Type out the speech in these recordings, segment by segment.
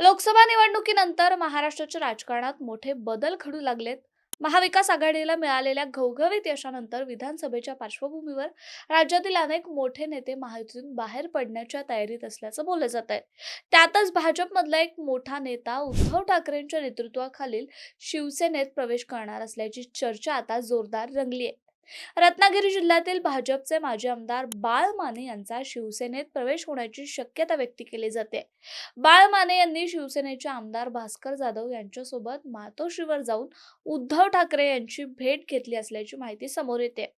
लोकसभा निवडणुकीनंतर महाराष्ट्राच्या राजकारणात मोठे बदल घडू लागलेत. महाविकास आघाडीला मिळालेल्या घवघवीत यशानंतर विधानसभेच्या पार्श्वभूमीवर राज्यातील अनेक मोठे नेते महायुतीतून बाहेर पडण्याच्या तयारीत असल्याचं बोललं जात आहे त्यातच भाजपमधला एक मोठा नेता उद्धव ठाकरेंच्या नेतृत्वाखालील शिवसेनेत प्रवेश करणार असल्याची चर्चा आता जोरदार रंगली आहे रत्नागिरी जिल्ह्यातील भाजपचे माजी आमदार बाळ माने यांचा शिवसेनेत प्रवेश होण्याची शक्यता व्यक्त केली जाते. बाळ माने यांनी शिवसेनेचे आमदार भास्कर जाधव यांच्यासोबत मातोश्रीवर जाऊन उद्धव ठाकरे यांची भेट घेतली असल्याची माहिती समोर येते.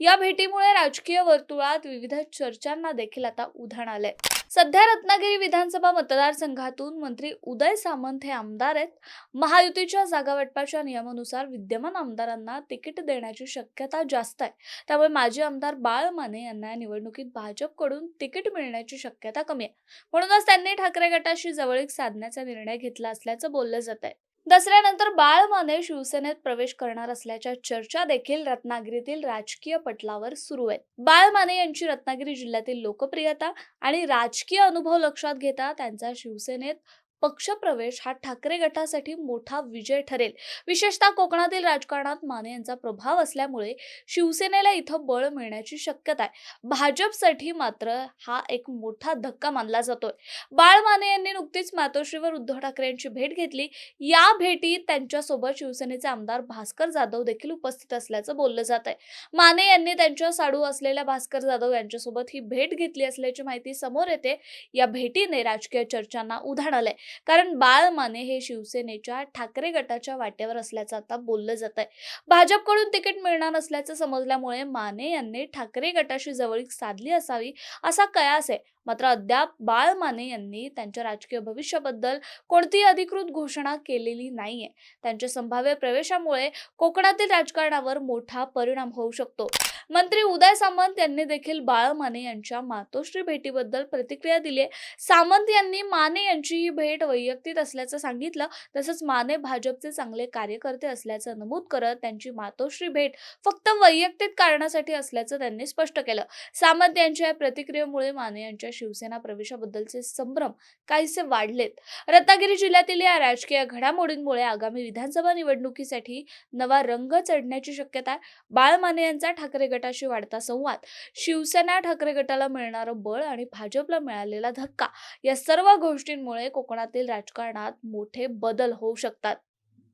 या भेटीमुळे राजकीय वर्तुळात विविध चर्चांना देखील आता उधाण आलंय. सध्या रत्नागिरी विधानसभा मतदारसंघातून मंत्री उदय सामंत हे आमदार आहेत. महायुतीच्या जागावाटपाच्या नियमानुसार विद्यमान आमदारांना तिकीट देण्याची शक्यता जास्त आहे. त्यामुळे माजी आमदार बाळ माने यांना या निवडणुकीत भाजपकडून तिकीट मिळण्याची शक्यता कमी आहे. म्हणूनच त्यांनी ठाकरे गटाशी जवळीक साधण्याचा निर्णय घेतला असल्याचं बोललं जात आहे दसऱ्यानंतर बाळ माने शिवसेनेत प्रवेश करणार असल्याच्या चर्चा देखील रत्नागिरीतील राजकीय पटलावर सुरू आहेत. बाळ माने यांची रत्नागिरी जिल्ह्यातील लोकप्रियता आणि राजकीय अनुभव लक्षात घेता त्यांचा शिवसेनेत पक्षप्रवेश हा ठाकरे गटासाठी मोठा विजय ठरेल. विशेषतः कोकणातील राजकारणात माने यांचा प्रभाव असल्यामुळे शिवसेनेला इथं बळ मिळण्याची शक्यता आहे. भाजपसाठी मात्र हा एक मोठा धक्का मानला जातोय. बाळ माने यांनी नुकतीच मातोश्रीवर उद्धव ठाकरे यांची भेट घेतली. या भेटीत त्यांच्यासोबत शिवसेनेचे आमदार भास्कर जाधव देखील उपस्थित असल्याचं बोललं जात आहे. माने यांनी त्यांच्या साडू असलेल्या भास्कर जाधव यांच्यासोबत ही भेट घेतली असल्याची माहिती समोर येते. या भेटीने राजकीय चर्चांना उधाण आलंय. कारण बाळ माने हे शिवसेनेच्या ठाकरे गटाच्या वाटेवर असल्याचं आता बोललं जात आहे भाजपकडून तिकीट मिळणार असल्याचं समजल्यामुळे माने यांनी ठाकरे गटाशी जवळीक साधली असावी असा कयास आहे. मात्र अद्याप बाळ माने यांनी त्यांच्या राजकीय भविष्याबद्दल कोणतीही अधिकृत घोषणा केलेली नाहीये. त्यांच्या संभाव्य प्रवेशामुळे कोकणातील राजकारणावर मोठा परिणाम होऊ शकतो. मंत्री उदय सामंत यांनी देखील बाळ माने यांच्या मातोश्री भेटीबद्दल प्रतिक्रिया दिली आहे. सामंत यांनी माने यांची ही भेट वैयक्तिक असल्याचं सांगितलं. तसंच माने भाजपचे चांगले कार्यकर्ते असल्याचं नमूद करत त्यांची मातोश्री भेट फक्त वैयक्तिक कारणासाठी असल्याचं त्यांनी स्पष्ट केलं. सामंत यांच्या या प्रतिक्रियेमुळे माने यांच्या शिवसेना प्रवेशाबद्दलचे संभ्रम काहीसे वाढलेत. रत्नागिरी जिल्ह्यातील या राजकीय घडामोडींमुळे आगामी विधानसभा निवडणुकीसाठी नवा रंग चढण्याची शक्यता आहे. बाळ माने यांचा ठाकरे गटाशी वाढता संवाद शिवसेना ठाकरे गटाला मिळणारं बळ आणि भाजपला मिळालेला धक्का या सर्व गोष्टींमुळे कोकणातील राजकारणात मोठे बदल होऊ शकतात.